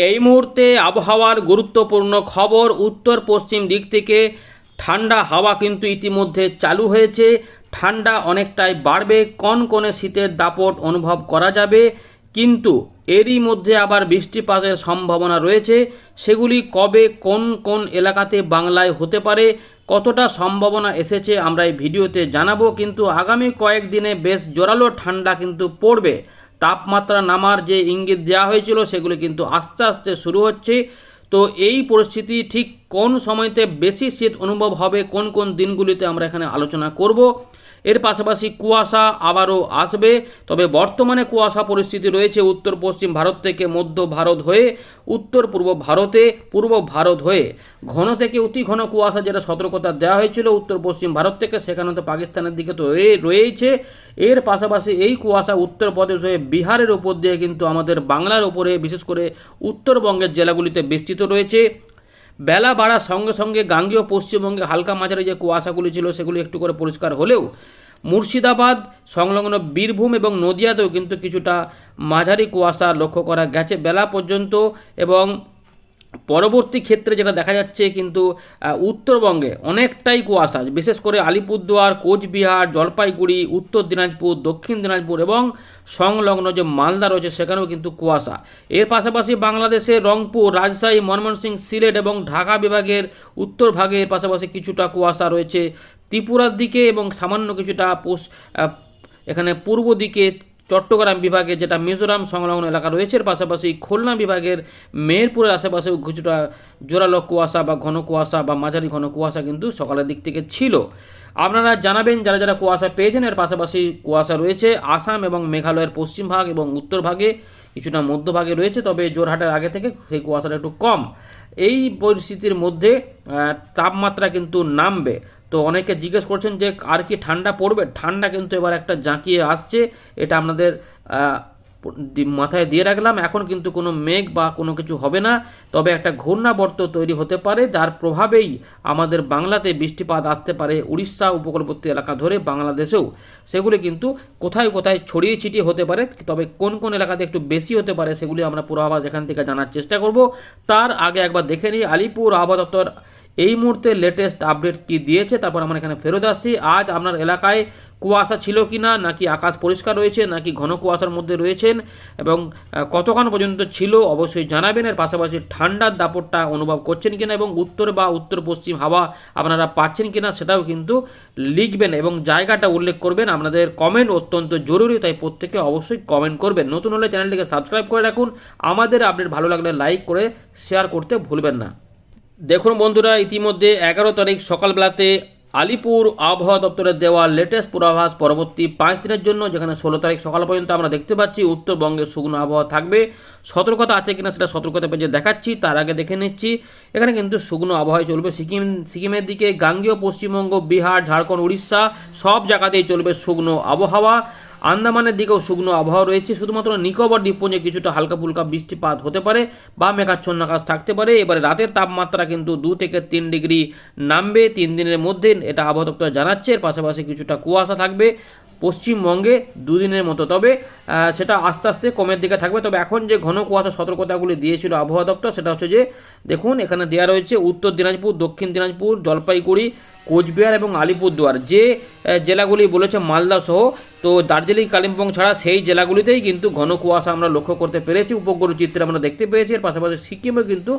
এই মুহূর্তে আবহাওয়ার গুরুত্বপূর্ণ খবর উত্তর পশ্চিম দিক থেকে। ঠান্ডা হাওয়া কিন্তু ইতিমধ্যে চালু হয়েছে। ঠান্ডা অনেকটাই বাড়বে। কনকনে শীতের দাপট অনুভব করা যাবে? কিন্তু এরই মধ্যে আবার বৃষ্টিপাতের সম্ভাবনা রয়েছে। সেগুলি কবে, কোন কোন এলাকাতে বাংলায় হতে পারে, কতটা সম্ভাবনা এসেছে আমরা এই ভিডিওতে জানাব। কিন্তু আগামী কয়েকদিনে বেশ জোরালো ঠান্ডা কিন্তু পড়বে। তাপমাত্রা নামার যে ইঙ্গিত দেওয়া হয়েছিল, সেগুলি কিন্তু আস্তে আস্তে শুরু হচ্ছে। তো এই পরিস্থিতি ঠিক কোন সময়তে বেশি শীত অনুভব হবে, কোন কোন দিনগুলিতে আমরা এখানে আলোচনা করব এর পাশাপাশি কুয়াশা আবারও আসবে। তবে বর্তমানে কুয়াশা পরিস্থিতি রয়েছে উত্তর পশ্চিম ভারত থেকে মধ্য ভারত হয়ে, উত্তর পূর্ব ভারতে পূর্ব ভারত হয়ে। ঘন থেকে অতি ঘন কুয়াশা যেটা সতর্কতা দেওয়া হয়েছিল উত্তর পশ্চিম ভারত থেকে, সেখানে তো পাকিস্তানের দিকে তো রয়ে- রয়েইছে। এর পাশাপাশি এই কুয়াশা উত্তরপ্রদেশ হয়ে বিহারের উপর দিয়ে কিন্তু আমাদের বাংলার উপরে, বিশেষ করে উত্তরবঙ্গের জেলাগুলিতে বিস্তৃত রয়েছে। বেলা বাড়ার সঙ্গে সঙ্গে গাঙ্গেয় পশ্চিমবঙ্গে হালকা মাঝারি যে কুয়াশাগুলি ছিল, সেগুলি একটু করে পরিষ্কার হলেও মুর্শিদাবাদ, সংলগ্ন বীরভূম এবং নদিয়াতেও কিন্তু কিছুটা মাঝারি কুয়াশা লক্ষ্য করা গেছে। বেলা পর্যন্ত এবং পরবর্তী ক্ষেত্রে যেটা দেখা যাচ্ছে কিন্তু উত্তরবঙ্গে অনেকটাই কুয়াশা, বিশেষ করে আলিপুরদুয়ার, কোচবিহার, জলপাইগুড়ি, উত্তর দিনাজপুর, দক্ষিণ দিনাজপুর এবং সংলগ্ন যে মালদা রয়েছে সেখানেও কিন্তু কুয়াশা। এর পাশাপাশি বাংলাদেশের রংপুর, রাজশাহী ময়মনসিংহ সিলেট এবং ঢাকা বিভাগের উত্তর ভাগের পাশাপাশি কিছুটা কুয়াশা রয়েছে। ত্রিপুরার দিকে এবং সামান্য কিছুটা এখানে পূর্ব দিকে চট্টগ্রাম বিভাগে যেটা মিজোরাম সংলগ্ন এলাকা রয়েছে, এর পাশাপাশি খুলনা বিভাগের মেহেরপুরের আশেপাশেও কিছুটা জোরালো কুয়াশা বা ঘন কুয়াশা বা মাঝারি ঘন কুয়াশা কিন্তু সকালের দিক থেকে ছিল। আপনারা জানাবেন যারা যারা কুয়াশা পেয়েছেন, এর পাশাপাশি কুয়াশা রয়েছে আসাম এবং মেঘালয়ের পশ্চিম ভাগ এবং উত্তর ভাগে, কিছুটা মধ্যভাগে রয়েছে, তবে জোরহাটের আগে থেকে সেই কুয়াশাটা একটু কম। এই পরিস্থিতির মধ্যে তাপমাত্রা কিন্তু নামবে। তো অনেকে জিজ্ঞেস করছেন যে আর কি ঠান্ডা পড়বে? ঠান্ডা কিন্তু এবার একটা জাঁকিয়ে আসছে। এটা আপনাদের মাথায় দিয়ে রাখলাম। এখন কিন্তু কোনো মেঘ বা কোনো কিছু হবে না। তবে একটা ঘূর্ণাবর্ত তৈরি হতে পারে, যার প্রভাবেই আমাদের বাংলাতে বৃষ্টিপাত আসতে পারে উড়িষ্যা উপকূলবর্তী এলাকা ধরে বাংলাদেশেও। সেগুলি কিন্তু কোথায় কোথায় ছড়িয়ে ছিটিয়ে হতে পারে, তবে কোন কোন এলাকাতে একটু বেশি হতে পারে, সেগুলি আমরা পূর্বাভাস এখান থেকে জানার চেষ্টা করব। তার আগে একবার দেখে নিই আলিপুর আবহাওয়া দপ্তর এই মুহূর্তে লেটেস্ট আপডেট কি দিয়েছে, তারপর আমরা এখানে ফেরত আসছি। আজ আপনার এলাকায় কুয়াশা ছিল কি না নাকি আকাশ পরিষ্কার রয়েছে, নাকি ঘন কুয়াশার মধ্যে রয়েছেন, এবং কতক্ষণ পর্যন্ত ছিল, অবশ্যই জানাবেন। এর পাশাপাশি ঠান্ডার দাপটটা অনুভব করছেন কিনা, এবং উত্তর বা উত্তর পশ্চিম হাওয়া আপনারা পাচ্ছেন কিনা, সেটাও কিন্তু লিখবেন, এবং জায়গাটা উল্লেখ করবেন। আপনাদের কমেন্ট অত্যন্ত জরুরি, তাই প্রত্যেকে অবশ্যই কমেন্ট করবেন। নতুন হলে চ্যানেলটিকে সাবস্ক্রাইব করে রাখুন। আমাদের আপডেট ভালো লাগলে লাইক করে শেয়ার করতে ভুলবেন না। দেখুন বন্ধুরা, ইতিমধ্যে এগারো তারিখ সকালবেলাতে আলিপুর আবহাওয়া দপ্তরের দেওয়া লেটেস্ট পূর্বাভাস পরবর্তী পাঁচ দিনের জন্য, যেখানে ষোলো তারিখ সকাল পর্যন্ত আমরা দেখতে পাচ্ছি উত্তরবঙ্গে শুকনো আবহাওয়া থাকবে। সতর্কতা আছে কিনা সেটা সতর্কতা পেজে দেখাচ্ছি, তার আগে দেখে নিচ্ছি। এখানে কিন্তু শুকনো আবহাওয়ায় চলবে। সিকিম, সিকিমের দিকে, গাঙ্গেয় পশ্চিমবঙ্গ, বিহার, ঝাড়খণ্ড, উড়িষ্যা সব জায়গাতেই চলবে শুকনো আবহাওয়া। আন্দামানের দিকেও শুকনো আবহাওয়া রয়েছে। শুধুমাত্র নিকোবর দ্বীপপুঞ্জে কিছুটা হালকা ফুলকা বৃষ্টিপাত হতে পারে বা মেঘাচ্ছন্ন আকাশ থাকতে পারে। এবারে রাতের তাপমাত্রা কিন্তু দু থেকে তিন ডিগ্রি নামবে। তিন দিনের মধ্যে এটা আবহাওয়া দপ্তর জানাচ্ছে। এর পাশাপাশি কিছুটা কুয়াশা থাকবে। পশ্চিমবঙ্গে দুদিনের মতো। তবে সেটা আস্তে আস্তে কমের দিকে থাকবে। তবে এখন যে ঘন কুয়াশা সতর্কতাগুলি দিয়েছিল আবহাওয়া দপ্তর, সেটা হচ্ছে যে, দেখুন, এখানে দেওয়া রয়েছে উত্তর দিনাজপুর, দক্ষিণ দিনাজপুর, জলপাইগুড়ি, কোচবিহার এবং আলিপুরদুয়ার। যে জেলাগুলি বলেছে মালদা সহ, তো দার্জিলিং, কালিম্পং ছাড়া সেই জেলাগুলিতেই কিন্তু ঘন কুয়াশা আমরা লক্ষ্য করতে পেরেছি। উপগ্রহ চিত্রে আমরা দেখতে পেয়েছি। এর পাশাপাশি সিকিমেও কিন্তু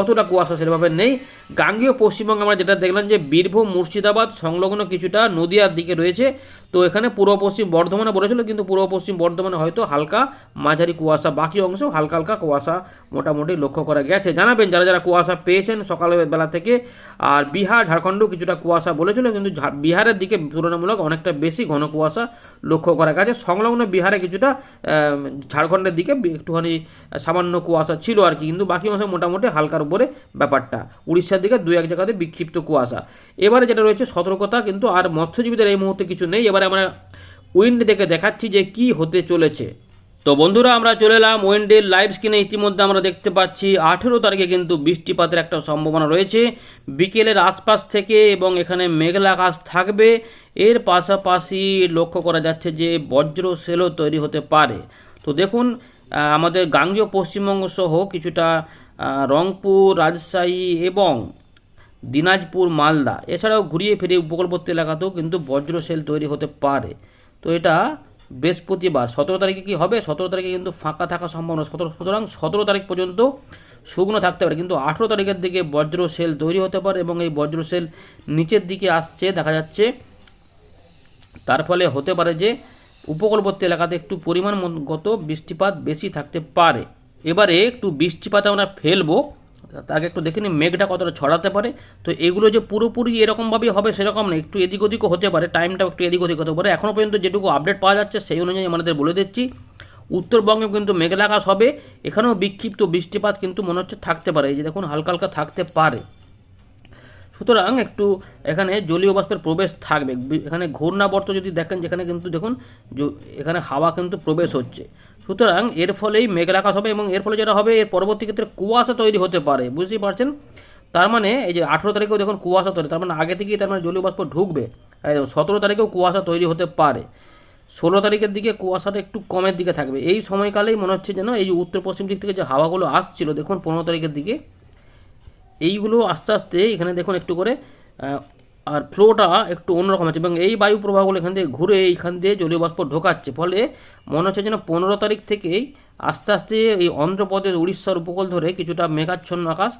অতটা কুয়াশা সেভাবে নেই। গাঙ্গেয় পশ্চিমবঙ্গে আমরা যেটা দেখলাম যে, বীরভূম, মুর্শিদাবাদ সংলগ্ন কিছুটা নদীয়ার দিকে রয়েছে। তো এখানে পূর্ব পশ্চিম বর্ধমানে বলেছিল, কিন্তু পূর্ব পশ্চিম বর্ধমানে হয়তো হালকা মাঝারি কুয়াশা, বাকি অংশ হালকা হালকা কুয়াশা মোটামুটি লক্ষ্য করা গেছে। জানাবেন যারা যারা কুয়াশা পেয়েছেন সকালের বেলা থেকে। আর বিহার, ঝাড়খণ্ডও কিছুটা কুয়াশা বলেছিল, কিন্তু বিহারের দিকে তুলনামূলক অনেকটা বেশি ঘন কুয়াশা লক্ষ্য করা গেছে। সংলগ্ন বিহারে কিছুটা ঝাড়খণ্ডের দিকে একটুখানি সামান্য কুয়াশা ছিল আর কি, কিন্তু বাকি অংশ মোটামুটি হালকার উপরে ব্যাপারটা। উড়িষ্যার দিকে দু এক জায়গাতে বিক্ষিপ্ত কুয়াশা। এবারে যেটা রয়েছে সতর্কতা, কিন্তু আর মৎস্যজীবীদের এই মুহূর্তে কিছু নেই। এবারে আমরা উইন্ড দেখে দেখাচ্ছি যে কি হতে চলেছে। তো বন্ধুরা, আমরা চলে এলাম ওয়েন্ডের লাইভ স্ক্রিনে। ইতিমধ্যে আমরা দেখতে পাচ্ছি আঠেরো তারিখে কিন্তু বৃষ্টিপাতের একটা সম্ভাবনা রয়েছে। বিকেলের আশপাশ থেকে এবং এখানে মেঘলা আকাশ থাকবে। এর পাশাপাশি লক্ষ্য করা যাচ্ছে যে বজ্র সেলও তৈরি হতে পারে। তো দেখুন আমাদের গাঙ্গেয় পশ্চিমবঙ্গ সহ কিছুটা রংপুর, রাজশাহী এবং দিনাজপুর, মালদা। এছাড়াও ঘুরিয়ে ফিরিয়ে উপকূলবর্তী এলাকাতেও কিন্তু বজ্র সেল তৈরি হতে পারে। তো এটা বৃহস্পতিবার। সতেরো তারিখে কি হবে? সতেরো তারিখে কিন্তু ফাঁকা থাকা সম্ভব সম্ভাবনা সতেরো, সুতরাং সতেরো তারিখ পর্যন্ত শুকনো থাকতে পারে। কিন্তু আঠেরো তারিখের দিকে বজ্র সেল তৈরি হতে পারে এবং এই বজ্র সেল নিচের দিকে আসছে, দেখা যাচ্ছে। তার ফলে হতে পারে যে উপকূলবর্তী এলাকাতে একটু পরিমাণগত বৃষ্টিপাত বেশি থাকতে পারে। এবারে একটু বৃষ্টিপাত আমরা ফেলব। তাকে একটু দেখে নিই মেঘটা কতটা ছড়াতে পারে। তো এগুলো যে পুরোপুরি এরকমভাবেই হবে সেরকম না, একটু এদিক ওদিকও হতে পারে, টাইমটাও একটু এদিক ওদিক হতে পারে। এখনও পর্যন্ত যেটুকু আপডেট পাওয়া যাচ্ছে সেই অনুযায়ী আমাদের বলে দিচ্ছি। উত্তরবঙ্গে কিন্তু মেঘলা আকাশ হবে, এখানেও বিক্ষিপ্ত বৃষ্টিপাত কিন্তু মনে হচ্ছে থাকতে পারে। এই যে দেখুন, হালকা হালকা থাকতে পারে। সুতরাং একটু এখানে জলীয় বাষ্পের প্রবেশ থাকবে। এখানে ঘূর্ণাবর্ত যদি দেখেন, যেখানে কিন্তু দেখুন এখানে হাওয়া কিন্তু প্রবেশ হচ্ছে। সুতরাং এর ফলেই মেঘলা আকাশ হবে এবং এর ফলে যেটা হবে, এর পরবর্তী ক্ষেত্রে কুয়াশা তৈরি হতে পারে। বুঝতেই পারছেন? তার মানে এই যে আঠেরো তারিখেও দেখুন কুয়াশা তৈরি, তার মানে আগে থেকেই তার মানে জলীয় বাষ্প ঢুকবে। সতেরো তারিখেও কুয়াশা তৈরি হতে পারে। ষোলো তারিখের দিকে কুয়াশাটা একটু কমের দিকে থাকবে। এই সময়কালেই মনে হচ্ছে যেন এই যে উত্তর পশ্চিম দিক থেকে যে হাওয়াগুলো আসছিল, দেখুন পনেরো তারিখের দিকে, এইগুলো আস্তে আস্তে এখানে দেখুন একটু করে আর ফ্লোটা একটু অন্যরকম আছে এবং এই বায়ু প্রবাহগুলো এখান থেকে ঘুরে এইখান দিয়ে জলীয় বাষ্প ঢোকাচ্ছে। ফলে মনে হচ্ছে যেন পনেরো তারিখ থেকেই আস্তে আস্তে এই অন্ধ্রপ্রদেশ, উড়িষ্যার উপকূল ধরে কিছুটা মেঘাচ্ছন্ন আকাশ,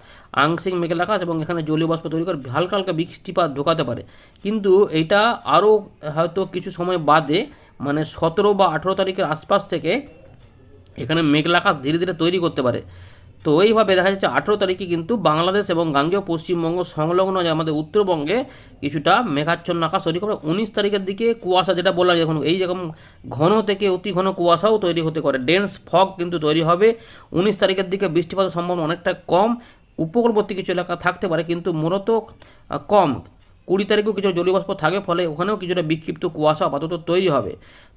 আংশিক মেঘলা আকাশ এবং এখানে জলীয় বাষ্প তৈরি করে হালকা হালকা বৃষ্টিপাত ঢোকাতে পারে। কিন্তু এটা আরও হয়তো কিছু সময় বাদে মানে সতেরো বা আঠেরো তারিখের আশপাশ থেকে এখানে মেঘলা আকাশ ধীরে ধীরে তৈরি করতে পারে। তো এইভাবে দেখা যাচ্ছে আঠেরো তারিখে কিন্তু বাংলাদেশ এবং গাঙ্গেয় পশ্চিমবঙ্গ সংলগ্ন যে আমাদের উত্তরবঙ্গে কিছুটা মেঘাচ্ছন্ন আকাশ, তৈরি করবে উনিশ তারিখের দিকে কুয়াশা যেটা বললাম এখন এই যেরকম ঘন থেকে অতি ঘন কুয়াশাও তৈরি হতে পারে। ডেন্স ফগ কিন্তু তৈরি হবে। উনিশ তারিখের দিকে বৃষ্টিপাতের সম্ভাবনা অনেকটা কম। উপকূলবর্তী কিছু এলাকা থাকতে পারে কিন্তু মূলত কম। কুড়ি তারিখেও কিছু জলীয়বাষ্প থাকে, ফলে ওখানেও কিছুটা বিক্ষিপ্ত কুয়াশা আপাতত তৈরি হবে।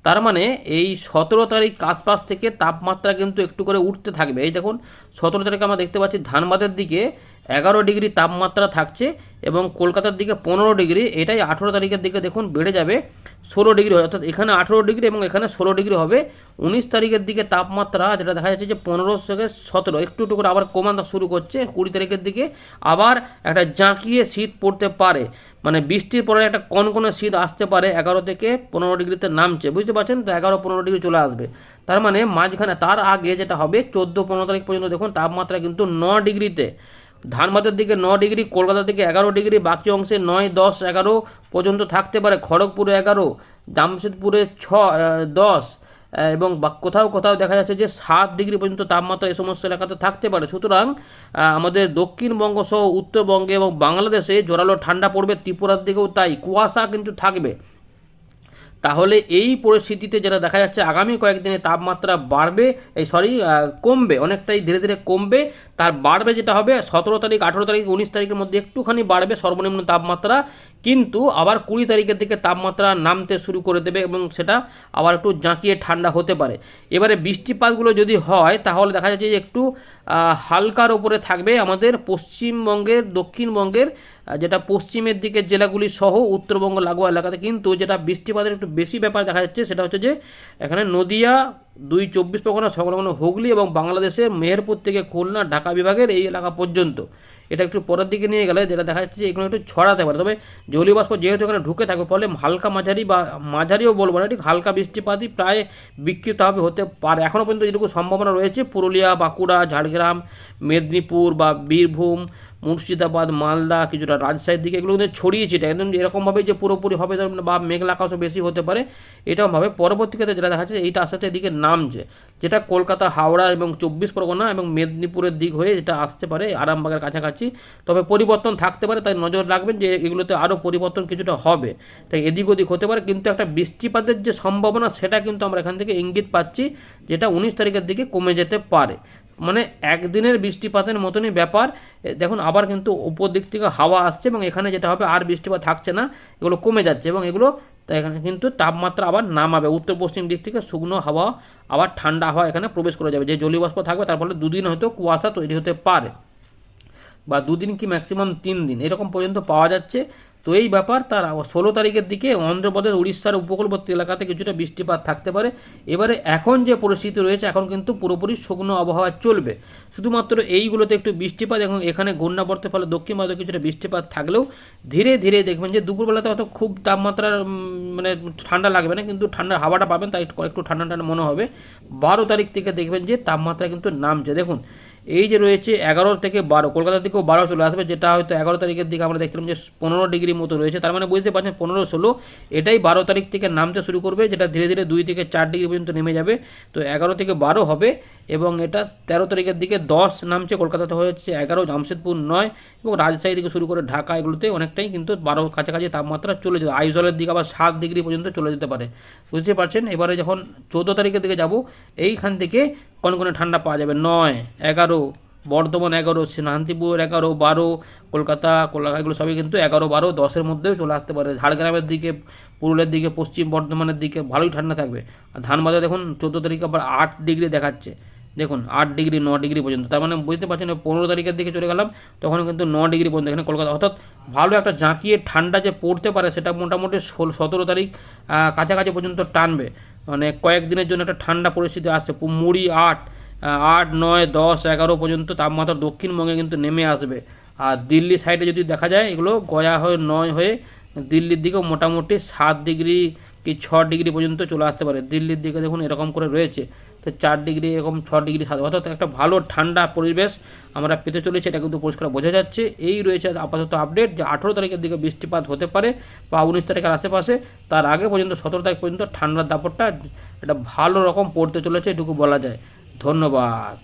তার মানে এই সতেরো তারিখ আশপাশ থেকে তাপমাত্রা কিন্তু একটু করে উঠতে থাকবে। এই দেখুন, সতেরো তারিখে আমরা দেখতে পাচ্ছি ধানবাদের দিকে এগারো ডিগ্রি তাপমাত্রা থাকছে এবং কলকাতার দিকে পনেরো ডিগ্রি, এটাই আঠেরো তারিখের দিকে দেখুন বেড়ে যাবে। ষোলো ডিগ্রি হয়, অর্থাৎ এখানে আঠেরো ডিগ্রি এবং এখানে ষোলো ডিগ্রি হবে। উনিশ তারিখের দিকে তাপমাত্রা যেটা দেখা যাচ্ছে যে পনেরো থেকে সতেরো, একটু একটু করে আবার কমানো শুরু করছে। কুড়ি তারিখের দিকে আবার একটা জাঁকিয়ে শীত পড়তে পারে। মানে বৃষ্টির পরে একটা কনকনে শীত আসতে পারে, এগারো থেকে পনেরো ডিগ্রিতে নামছে। বুঝতে পারছেন তো? এগারো পনেরো ডিগ্রি চলে আসবে। তার মানে মাঝখানে, তার আগে যেটা হবে, চোদ্দ পনেরো তারিখ পর্যন্ত দেখুন তাপমাত্রা কিন্তু ন ডিগ্রিতে। ধানবাদের দিকে ন ডিগ্রি, কলকাতার দিকে এগারো ডিগ্রি, বাকি অংশে নয়, দশ, এগারো পর্যন্ত থাকতে পারে। খড়গপুরে এগারো, জামশেদপুরে ছ দশ এবং কোথাও কোথাও দেখা যাচ্ছে যে সাত ডিগ্রি পর্যন্ত তাপমাত্রা এই সমস্ত এলাকাতে থাকতে পারে। সুতরাং আমাদের দক্ষিণবঙ্গ সহ উত্তরবঙ্গে এবং বাংলাদেশে জোরালো ঠান্ডা পড়বে। ত্রিপুরার দিকেও তাই। কুয়াশা কিন্তু থাকবে। তাহলে এই পরিস্থিতিতে যেটা দেখা যাচ্ছে, আগামী কয়েকদিনে তাপমাত্রা বাড়বে, এই সরি কমবে, অনেকটাই ধীরে ধীরে কমবে। তার বাড়বে যেটা হবে, সতেরো তারিখ, আঠেরো তারিখ, উনিশ তারিখের মধ্যে একটুখানি বাড়বে সর্বনিম্ন তাপমাত্রা, কিন্তু আবার কুড়ি তারিখের দিকে তাপমাত্রা নামতে শুরু করে দেবে এবং সেটা আবার একটু জাঁকিয়ে ঠান্ডা হতে পারে। এবারে বৃষ্টিপাতগুলো যদি হয়, তাহলে দেখা যাচ্ছে যে একটু হালকার ওপরে থাকবে আমাদের পশ্চিমবঙ্গের, দক্ষিণবঙ্গের যেটা পশ্চিমের দিকের জেলাগুলি সহ উত্তরবঙ্গ লাগোয়া এলাকাতে। কিন্তু যেটা বৃষ্টিপাতের একটু বেশি ব্যাপার দেখা যাচ্ছে, সেটা হচ্ছে যে এখানে নদিয়া, দুই চব্বিশ পরগনা, সংলগ্ন হুগলি এবং বাংলাদেশের মেহেরপুর থেকে খুলনা, ঢাকা বিভাগের এই এলাকা পর্যন্ত। এটা একটু পরের দিকে নিয়ে গেলে যেটা দেখা যাচ্ছে যে এখানে একটু ছড়াতে পারে। তবে জলীয় বাষ্প যেহেতু এখানে ঢুকে থাকবে ফলে হালকা মাঝারি বা মাঝারিও বলব না, ঠিক হালকা বৃষ্টিপাতই প্রায় বিক্ষিপ্তভাবে হতে পারে। এখনও পর্যন্ত যেটুকু সম্ভাবনা রয়েছে, পুরুলিয়া, বাঁকুড়া, ঝাড়গ্রাম, মেদিনীপুর বা বীরভূম মুর্শিদাবাদ, মালদা, কিছুটা রাজশাহীর দিকে, এগুলো কিন্তু ছড়িয়ে ছিটে। একদম এরকমভাবে যে পুরোপুরি হবে বা মেঘলা আকাশও বেশি হতে পারে, এটাও ভাবে। পরবর্তী ক্ষেত্রে যেটা দেখা যাচ্ছে এইটা আস্তে আস্তে এদিকে নামছে। যেটা কলকাতা, হাওড়া এবং চব্বিশ পরগনা এবং মেদিনীপুরের দিক হয়ে যেটা আসতে পারে, আরামবাগের কাছাকাছি। তবে পরিবর্তন থাকতে পারে, তাই নজর রাখবেন যে এগুলোতে আরও পরিবর্তন কিছুটা হবে। তাই এদিক ওদিক হতে পারে, কিন্তু একটা বৃষ্টিপাতের যে সম্ভাবনা, সেটা কিন্তু আমরা এখান থেকে ইঙ্গিত পাচ্ছি, যেটা উনিশ তারিখের দিকে কমে যেতে পারে। মানে একদিনের বৃষ্টিপাতের মতনই ব্যাপার। দেখুন, আবার কিন্তু উপর দিক থেকে হাওয়া আসছে এবং এখানে যেটা হবে, আর বৃষ্টিপাত থাকছে না, এগুলো কমে যাচ্ছে এবং এগুলো এখানে কিন্তু তাপমাত্রা আবার নামাবে। উত্তর পশ্চিম দিক থেকে শুকনো হাওয়া, আবার ঠান্ডা হাওয়া এখানে প্রবেশ করে যাবে। যে জলীয়বাষ্প থাকবে, তার ফলে দুদিন হয়তো কুয়াশা তৈরি হতে পারে বা দুদিন কি ম্যাক্সিমাম তিন দিন। এরকম পর্যন্ত পাওয়া যাচ্ছে। তো এই ব্যাপার তার ষোলো তারিখের দিকে অন্ধ্রপ্রদেশ, উড়িষ্যার উপকূলবর্তী এলাকাতে কিছুটা বৃষ্টিপাত থাকতে পারে। এবারে এখন যে পরিস্থিতি রয়েছে, এখন কিন্তু পুরোপুরি শুকনো আবহাওয়া চলবে। শুধুমাত্র এইগুলোতে একটু বৃষ্টিপাত এবং এখানে ঘূর্ণাবর্তের ফলে দক্ষিণ ভারতে কিছুটা বৃষ্টিপাত থাকলেও ধীরে ধীরে দেখবেন যে দুপুরবেলাতে হয়তো খুব তাপমাত্রার মানে ঠান্ডা লাগবে না, কিন্তু ঠান্ডার হাওয়াটা পাবেন, তাই একটু ঠান্ডা ঠান্ডা মনে হবে। বারো তারিখ থেকে দেখবেন যে তাপমাত্রা কিন্তু নামছে। দেখুন এই যে রয়েছে এগারো থেকে বারো কলকাতার দিকেও বারো চলে আসবে, যেটা হয়তো এগারো তারিখের দিকে আমরা দেখছিলাম যে পনেরো ডিগ্রি মতো রয়েছে। তার মানে বুঝতে পারছেন, পনেরো ষোলো, এটাই বারো তারিখ থেকে নামতে শুরু করবে, যেটা ধীরে ধীরে দুই থেকে চার ডিগ্রি পর্যন্ত নেমে যাবে। তো এগারো থেকে বারো হবে। এবং এটা তেরো তারিখের দিকে দশ নামছে, কলকাতাতে হয়েছে এগারো, জামশেদপুর নয় এবং রাজশাহী থেকে শুরু করে ঢাকা, এগুলোতে অনেকটাই কিন্তু বারো কাছাকাছি তাপমাত্রা চলে যেতে। আইজলের দিকে আবার সাত ডিগ্রি পর্যন্ত চলে যেতে পারে। বুঝতে পারছেন? এবারে যখন চৌদ্দ তারিখের দিকে যাব, এইখান থেকে কনকনে ঠান্ডা পাওয়া যাবে? নয়, এগারো, বর্ধমান এগারো, শান্তিপুর এগারো, বারো, কলকাতা কলকাতা, এগুলো সবই কিন্তু এগারো, বারো, দশের মধ্যেও চলে আসতে পারে। ঝাড়গ্রামের দিকে, পুরুলিয়ার দিকে, পশ্চিম বর্ধমানের দিকে ভালোই ঠান্ডা থাকবে। আর ধানবাদে দেখুন, চোদ্দ তারিখে আবার আট ডিগ্রি দেখাচ্ছে। দেখুন, আট ডিগ্রি, ন ডিগ্রি পর্যন্ত। তার মানে বুঝতে পারছেন পনেরো তারিখের দিকে চলে গেলাম, তখন কিন্তু ন ডিগ্রি পর্যন্ত এখানে কলকাতা। অর্থাৎ ভালো একটা জাঁকিয়ে ঠান্ডা যে পড়তে পারে, সেটা মোটামুটি ষোল, সতেরো তারিখ কাছাকাছি পর্যন্ত টানবে। মানে কয়েকদিনের জন্য একটা ঠান্ডা পরিস্থিতি আসছে। মুড়ি আট আট, নয়, দশ, এগারো পর্যন্ত তাপমাত্রা দক্ষিণবঙ্গে কিন্তু নেমে আসবে। আর দিল্লি সাইডে যদি দেখা যায়, এগুলো গয়া হয়ে, নয় হয়ে দিল্লির দিকেও মোটামুটি সাত ডিগ্রি কি ছ ডিগ্রি পর্যন্ত চলে আসতে পারে। দিল্লির দিকে দেখুন এরকম করে রয়েছে। তো চার ডিগ্রি এরকম ছ ডিগ্রি সাত অর্থাৎ একটা ভালো ঠান্ডা পরিবেশ আমরা পেতে চলেছি, এটা কিন্তু পরিষ্কার বোঝা যাচ্ছে। এই রয়েছে আপাতত আপডেট যে আঠেরো তারিখের দিকে বৃষ্টিপাত হতে পারে বা উনিশ তারিখের আশেপাশে। তার আগে পর্যন্ত, সতেরো তারিখ পর্যন্ত ঠান্ডার দাপটটা এটা ভালো রকম পড়তে চলেছে, এটুকু বলা যায়। ধন্যবাদ।